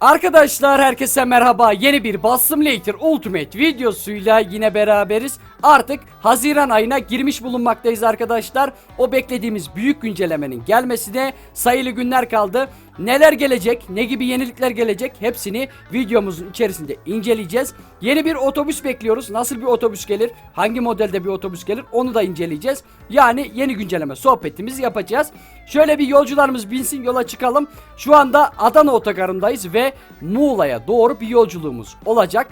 Arkadaşlar herkese merhaba. Yeni bir Bus Simulator Ultimate videosuyla yine beraberiz. Artık Haziran ayına girmiş bulunmaktayız arkadaşlar. O beklediğimiz büyük güncellemenin gelmesine sayılı günler kaldı. Neler gelecek, ne gibi yenilikler gelecek hepsini videomuzun içerisinde inceleyeceğiz. Yeni bir otobüs bekliyoruz. Nasıl bir otobüs gelir, hangi modelde bir otobüs gelir onu da inceleyeceğiz. Yani yeni güncelleme sohbetimizi yapacağız. Şöyle bir yolcularımız binsin yola çıkalım. Şu anda Adana otogarındayız ve Muğla'ya doğru bir yolculuğumuz olacak.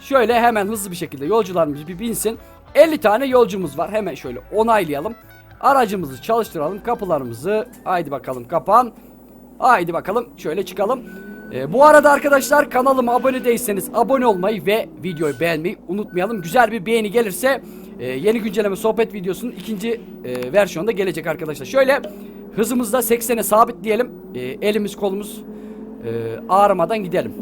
Şöyle hemen hızlı bir şekilde yolcularımız bir binsin. 50 tane yolcumuz var. Hemen şöyle onaylayalım. Aracımızı çalıştıralım. Kapılarımızı haydi bakalım kapan. Haydi bakalım şöyle çıkalım. Ee, bu arada arkadaşlar kanalıma abone değilseniz abone olmayı ve videoyu beğenmeyi unutmayalım. Güzel bir beğeni gelirse e, yeni güncelleme sohbet videosunun ikinci e, versiyonda gelecek arkadaşlar. Şöyle hızımızda 80'e sabitleyelim. E, elimiz kolumuz e, ağrımadan gidelim.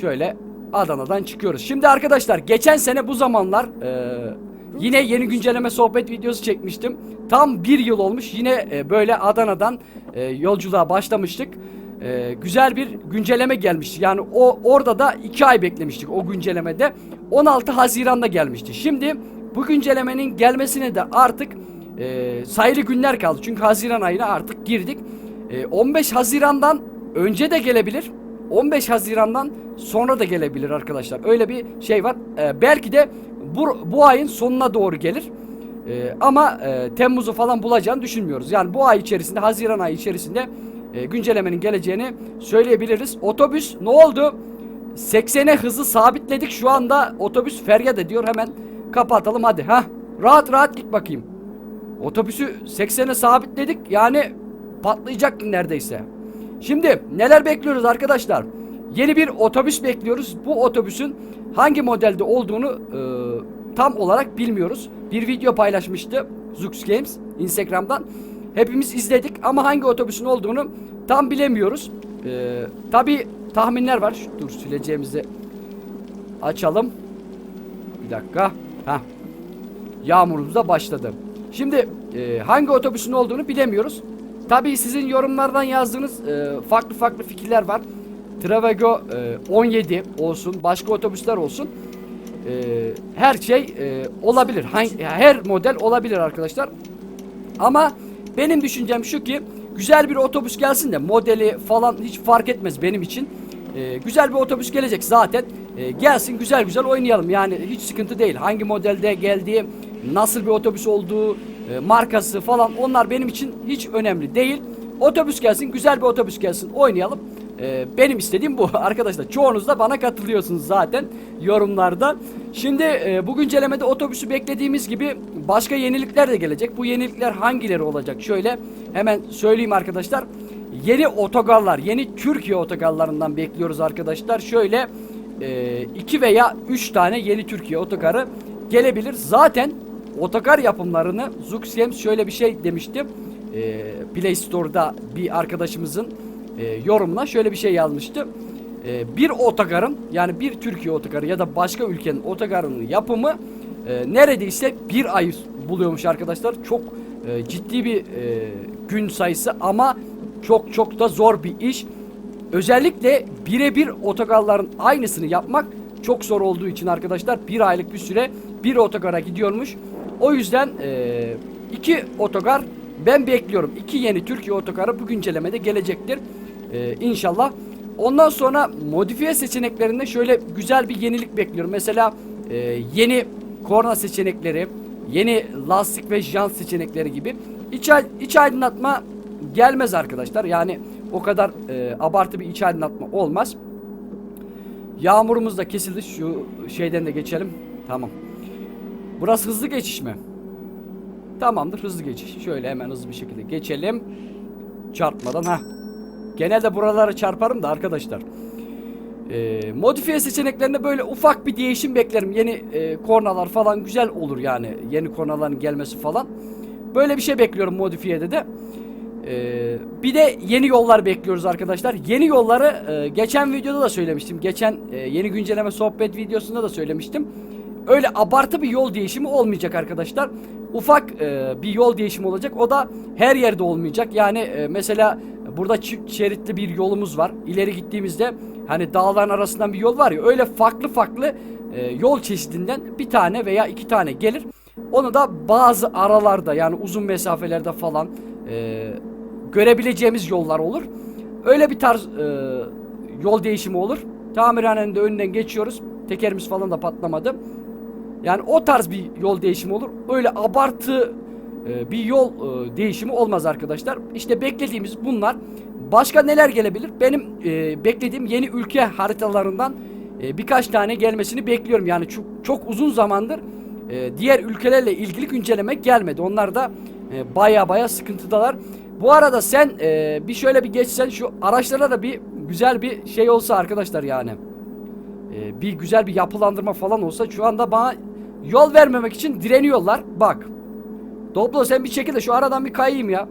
Şöyle Adana'dan çıkıyoruz. Şimdi arkadaşlar geçen sene bu zamanlar e, yine yeni güncelleme sohbet videosu çekmiştim. Tam bir yıl olmuş. Yine e, böyle Adana'dan e, yolculuğa başlamıştık. E, güzel bir güncelleme gelmişti. Yani o orada da iki ay beklemiştik o güncellemede. 16 Haziran'da gelmişti. Şimdi bu güncellemenin gelmesine de artık e, sayılı günler kaldı. Çünkü Haziran ayına artık girdik. E, 15 Haziran'dan önce de gelebilir. 15 Haziran'dan sonra da gelebilir arkadaşlar. Öyle bir şey var. Ee, belki de bu, bu ayın sonuna doğru gelir. Ee, ama e, Temmuz'u falan bulacağını düşünmüyoruz. Yani bu ay içerisinde, Haziran ayı içerisinde e, güncellemenin geleceğini söyleyebiliriz. Otobüs ne oldu? 80'e hızı sabitledik. Şu anda otobüs feryat ediyor. Hemen kapatalım hadi. ha Rahat rahat git bakayım. Otobüsü 80'e sabitledik. Yani patlayacak neredeyse. Şimdi neler bekliyoruz arkadaşlar? Yeni bir otobüs bekliyoruz. Bu otobüsün hangi modelde olduğunu e, tam olarak bilmiyoruz. Bir video paylaşmıştı Zux Games Instagram'dan. Hepimiz izledik ama hangi otobüsün olduğunu tam bilemiyoruz. E, Tabi tahminler var. Dur sileceğimizi açalım. Bir dakika. Heh. Yağmurumuz da başladı. Şimdi e, hangi otobüsün olduğunu bilemiyoruz. Tabii sizin yorumlardan yazdığınız e, farklı farklı fikirler var. Travego e, 17 olsun, başka otobüsler olsun. E, her şey e, olabilir. Hangi, her model olabilir arkadaşlar. Ama benim düşüncem şu ki güzel bir otobüs gelsin de modeli falan hiç fark etmez benim için. E, güzel bir otobüs gelecek zaten. E, gelsin güzel güzel oynayalım. Yani hiç sıkıntı değil. Hangi modelde geldiği, nasıl bir otobüs olduğu, e, markası falan onlar benim için hiç önemli değil. Otobüs gelsin, güzel bir otobüs gelsin, oynayalım. E, benim istediğim bu arkadaşlar. Çoğunuz da bana katılıyorsunuz zaten yorumlarda. Şimdi e, bu güncellemede otobüsü beklediğimiz gibi başka yenilikler de gelecek. Bu yenilikler hangileri olacak? Şöyle hemen söyleyeyim arkadaşlar. Yeni otogarlar, yeni Türkiye otogarlarından bekliyoruz arkadaşlar. Şöyle 2 veya 3 tane yeni Türkiye otogarı gelebilir. Zaten otogar yapımlarını Zux Games şöyle bir şey demişti. E, Play Store'da bir arkadaşımızın e, yorumuna şöyle bir şey yazmıştı. E, bir otogarın yani bir Türkiye otogarı ya da başka ülkenin otogarının yapımı e, neredeyse bir ay buluyormuş arkadaşlar. Çok e, ciddi bir e, gün sayısı ama çok çok da zor bir iş. Özellikle birebir otogarların aynısını yapmak çok zor olduğu için arkadaşlar bir aylık bir süre bir otogara gidiyormuş. O yüzden e, iki otogar ben bekliyorum. İki yeni Türkiye otogarı bu güncellemede gelecektir. E, inşallah. Ondan sonra modifiye seçeneklerinde şöyle güzel bir yenilik bekliyorum. Mesela e, yeni korna seçenekleri, yeni lastik ve jant seçenekleri gibi. İç, iç aydınlatma gelmez arkadaşlar. Yani o kadar e, abartı bir iç aydınlatma olmaz. Yağmurumuz da kesildi. Şu şeyden de geçelim. Tamam. Burası hızlı geçiş mi? Tamamdır hızlı geçiş. Şöyle hemen hızlı bir şekilde geçelim. Çarpmadan ha. Genelde buraları çarparım da arkadaşlar. Ee, modifiye seçeneklerinde böyle ufak bir değişim beklerim. Yeni e, kornalar falan güzel olur yani. Yeni kornaların gelmesi falan. Böyle bir şey bekliyorum modifiyede de. Ee, bir de yeni yollar bekliyoruz arkadaşlar. Yeni yolları e, geçen videoda da söylemiştim. Geçen e, yeni güncelleme sohbet videosunda da söylemiştim. Öyle abartı bir yol değişimi olmayacak arkadaşlar. Ufak e, bir yol değişimi olacak. O da her yerde olmayacak. Yani e, mesela burada çift şeritli bir yolumuz var. İleri gittiğimizde hani dağların arasından bir yol var ya öyle farklı farklı e, yol çeşidinden bir tane veya iki tane gelir. Onu da bazı aralarda yani uzun mesafelerde falan e, görebileceğimiz yollar olur. Öyle bir tarz e, yol değişimi olur. Tamirhanenin de önünden geçiyoruz. Tekerimiz falan da patlamadı. Yani o tarz bir yol değişimi olur. Öyle abartı e, bir yol e, değişimi olmaz arkadaşlar. İşte beklediğimiz bunlar. Başka neler gelebilir? Benim e, beklediğim yeni ülke haritalarından e, birkaç tane gelmesini bekliyorum. Yani çok, çok uzun zamandır e, diğer ülkelerle ilgili güncelleme gelmedi. Onlar da e, baya baya sıkıntıdalar. Bu arada sen e, bir şöyle bir geçsen şu araçlara da bir güzel bir şey olsa arkadaşlar yani. E, bir güzel bir yapılandırma falan olsa şu anda bana yol vermemek için direniyorlar. Bak. Doblo sen bir çekil de şu aradan bir kayayım ya.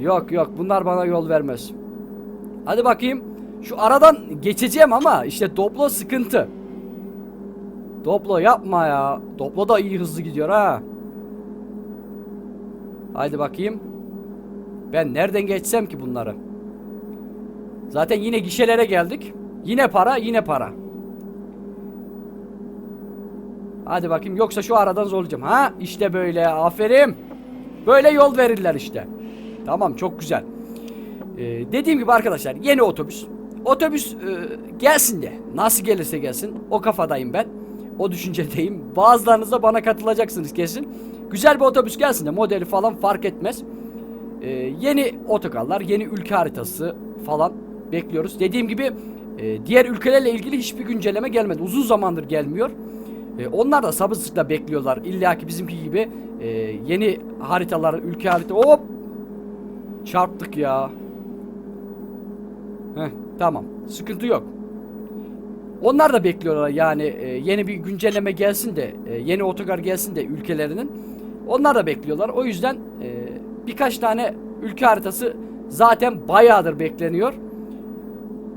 Yok yok bunlar bana yol vermez. Hadi bakayım. Şu aradan geçeceğim ama işte Doblo sıkıntı. Doblo yapma ya. Doblo da iyi hızlı gidiyor ha. Haydi bakayım. Ben nereden geçsem ki bunları? Zaten yine gişelere geldik. Yine para, yine para. Hadi bakayım yoksa şu aradan zorlayacağım. Ha işte böyle aferin. Böyle yol verirler işte. Tamam çok güzel. Ee, dediğim gibi arkadaşlar yeni otobüs. Otobüs e, gelsin de nasıl gelirse gelsin o kafadayım ben. O düşüncedeyim. Bazılarınız da bana katılacaksınız kesin. Güzel bir otobüs gelsin de modeli falan fark etmez. Ee, yeni otogarlar, yeni ülke haritası falan bekliyoruz. Dediğim gibi e, diğer ülkelerle ilgili hiçbir güncelleme gelmedi. Uzun zamandır gelmiyor. E, onlar da sabırsızlıkla bekliyorlar. İlla ki bizimki gibi e, yeni haritalar, ülke harita. Hop! Çarptık ya. Heh, tamam. Sıkıntı yok. Onlar da bekliyorlar yani e, yeni bir güncelleme gelsin de e, yeni otogar gelsin de ülkelerinin. Onlar da bekliyorlar. O yüzden e, birkaç tane ülke haritası zaten bayağıdır bekleniyor.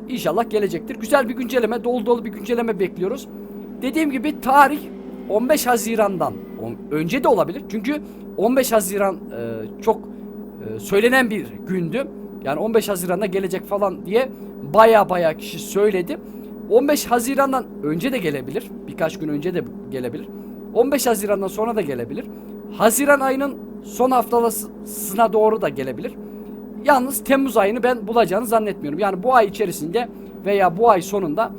İnşallah gelecektir. Güzel bir güncelleme, dolu dolu bir güncelleme bekliyoruz. Dediğim gibi tarih 15 Haziran'dan önce de olabilir. Çünkü 15 Haziran e, çok e, söylenen bir gündü. Yani 15 Haziran'da gelecek falan diye baya baya kişi söyledi. 15 Haziran'dan önce de gelebilir. Birkaç gün önce de gelebilir. 15 Haziran'dan sonra da gelebilir. Haziran ayının son haftasına doğru da gelebilir. Yalnız Temmuz ayını ben bulacağını zannetmiyorum. Yani bu ay içerisinde veya bu ay sonunda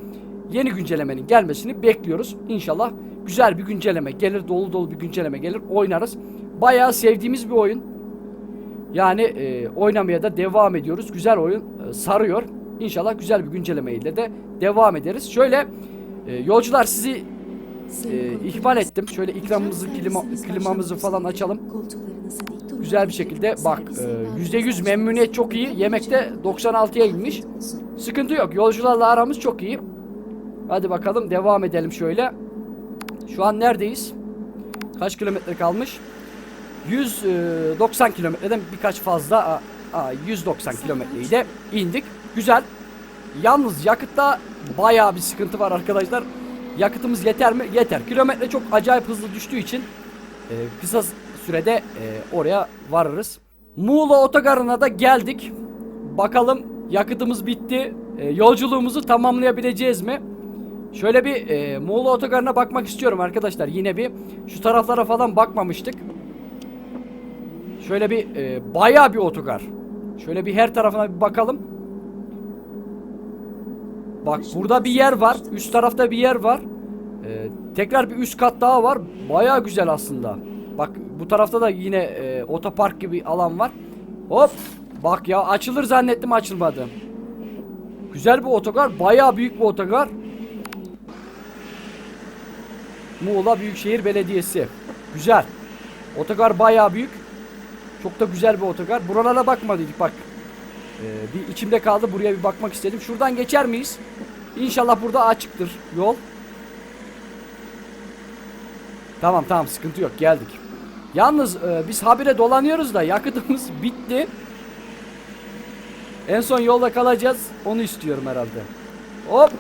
yeni güncellemenin gelmesini bekliyoruz. İnşallah güzel bir güncelleme gelir, dolu dolu bir güncelleme gelir, oynarız. Bayağı sevdiğimiz bir oyun. Yani e, oynamaya da devam ediyoruz. Güzel oyun e, sarıyor. İnşallah güzel bir güncellemeyle de devam ederiz. Şöyle e, yolcular sizi e, ihmal ettim. Şöyle ikramımızı, klima, klimamızı falan açalım. Güzel bir şekilde bak e, %100 memnuniyet çok iyi. Yemekte 96'ya inmiş. Sıkıntı yok. Yolcularla aramız çok iyi. Hadi bakalım devam edelim şöyle. Şu an neredeyiz? Kaç kilometre kalmış? 190 kilometreden birkaç fazla aa, aa, 190 kilometreyi de indik. Güzel. Yalnız yakıtta bayağı bir sıkıntı var arkadaşlar. Yakıtımız yeter mi? Yeter. Kilometre çok acayip hızlı düştüğü için e, kısa sürede e, oraya varırız. Muğla otogarına da geldik. Bakalım yakıtımız bitti. E, yolculuğumuzu tamamlayabileceğiz mi? Şöyle bir e, Muğla otogarına bakmak istiyorum arkadaşlar. Yine bir şu taraflara falan bakmamıştık. Şöyle bir e, bayağı bir otogar. Şöyle bir her tarafına bir bakalım. Bak burada bir yer var. Üst tarafta bir yer var. E, tekrar bir üst kat daha var. Bayağı güzel aslında. Bak bu tarafta da yine e, otopark gibi alan var. Hop. Bak ya açılır zannettim açılmadı. Güzel bir otogar. Bayağı büyük bir otogar. Muğla Büyükşehir Belediyesi. Güzel. Otogar bayağı büyük. Çok da güzel bir otogar. Buralara bakmadık bak. Ee, bir içimde kaldı. Buraya bir bakmak istedim. Şuradan geçer miyiz? İnşallah burada açıktır yol. Tamam tamam sıkıntı yok geldik. Yalnız e, biz habire dolanıyoruz da yakıtımız bitti. En son yolda kalacağız. Onu istiyorum herhalde. Hop.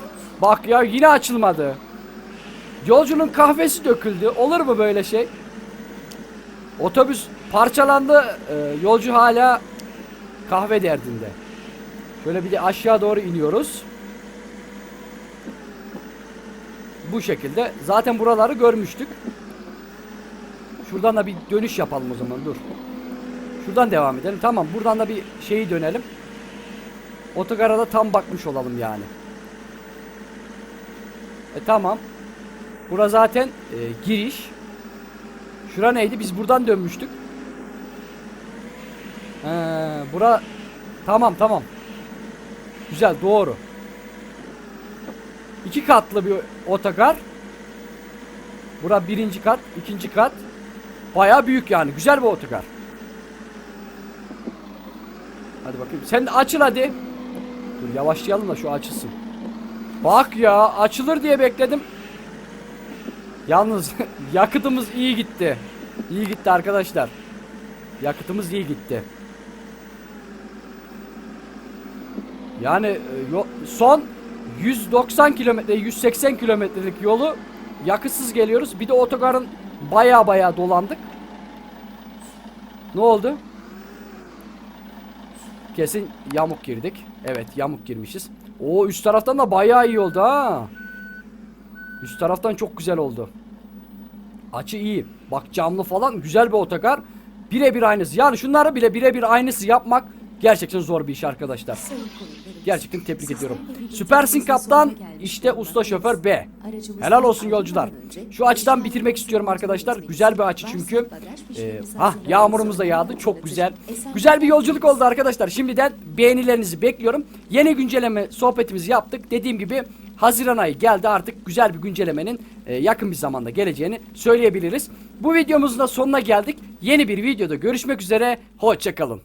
Bak ya yine açılmadı. Yolcunun kahvesi döküldü. Olur mu böyle şey? Otobüs parçalandı. Ee, yolcu hala kahve derdinde. Şöyle bir de aşağı doğru iniyoruz. Bu şekilde. Zaten buraları görmüştük. Şuradan da bir dönüş yapalım o zaman dur. Şuradan devam edelim. Tamam buradan da bir şeyi dönelim. Otogara da tam bakmış olalım yani. E tamam. Bura zaten e, giriş. Şura neydi? Biz buradan dönmüştük. He, bura tamam tamam. Güzel doğru. İki katlı bir otogar. Bura birinci kat, ikinci kat. Baya büyük yani. Güzel bir otogar. Hadi bakayım. Sen açıl hadi. Dur yavaşlayalım da şu açılsın. Bak ya açılır diye bekledim. Yalnız yakıtımız iyi gitti. İyi gitti arkadaşlar. Yakıtımız iyi gitti. Yani e, son 190 kilometre 180 kilometrelik yolu yakıtsız geliyoruz. Bir de otogarın baya baya dolandık. Ne oldu? Kesin yamuk girdik. Evet yamuk girmişiz. O üst taraftan da bayağı iyi oldu ha. Üst taraftan çok güzel oldu. Açı iyi. Bak camlı falan güzel bir otogar. Birebir aynısı. Yani şunları bile birebir aynısı yapmak gerçekten zor bir iş arkadaşlar. Gerçekten tebrik ediyorum. Süpersin kaptan. İşte usta şoför B. Helal olsun yolcular. Şu açıdan bitirmek istiyorum arkadaşlar. Güzel bir açı çünkü. Ee, ha yağmurumuz da yağdı. Çok güzel. Güzel bir yolculuk oldu arkadaşlar. Şimdiden beğenilerinizi bekliyorum. Yeni güncelleme sohbetimizi yaptık. Dediğim gibi Haziran ayı geldi artık güzel bir güncellemenin e, yakın bir zamanda geleceğini söyleyebiliriz. Bu videomuzun da sonuna geldik. Yeni bir videoda görüşmek üzere. Hoşçakalın.